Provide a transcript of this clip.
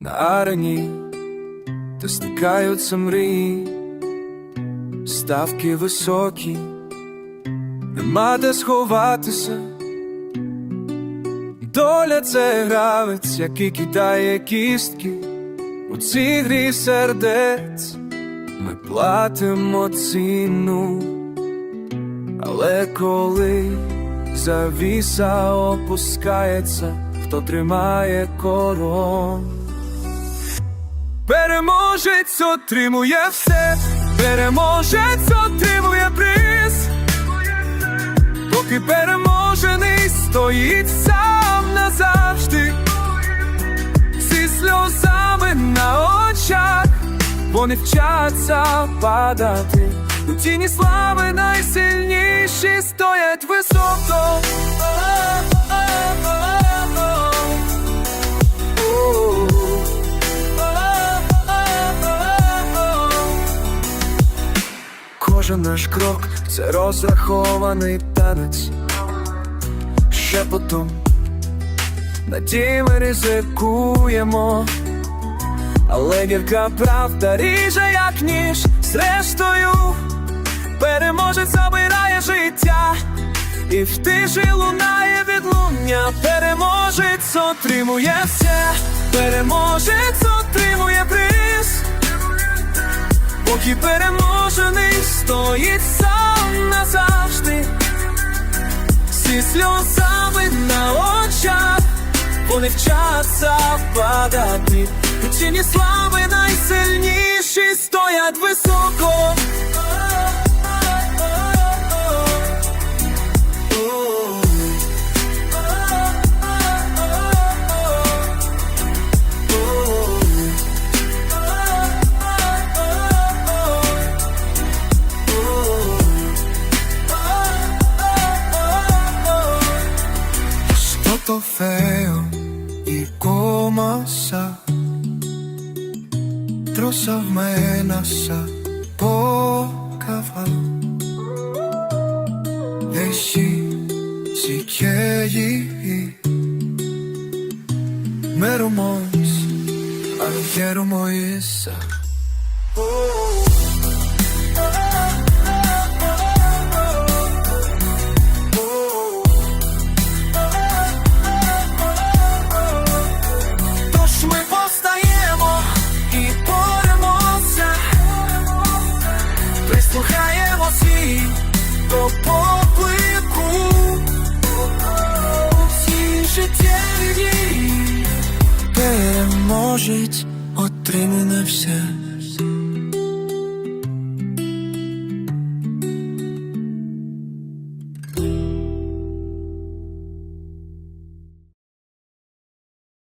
На арені, де стикаються мрії, ставки високі, нема де сховатися. Доля це гравець, який кидає кістки у цій грі сердець. Ми платимо ціну, але коли завіса опускається, хто тримає корон. Переможець отримує все, переможець отримує приз, поки переможений стоїть сам назавжди, зі сльозами на очах, вони вчаться падати. У тіні слави найсильніші стоять високо. Кожен наш крок це розрахований танець. Шепотом надії ми ризикуємо, але гірка правда ріже, як ніж зрештою. Переможець забирає життя, і в тиші лунає відлуння, переможець отримує все, переможець Поки переможений стоїть сам назавжди, зі сльозами на очах, вони вчаться падати. Тіні слави найсильніші стоять високо. στο Θεό η κόμασα τροσαυμένα σαν πόκαβα Εσύ σηκέγει μέρο μόνης, αγέρο μόνης Oh прислухаємося до поплику цій життєві. Переможець отримане все.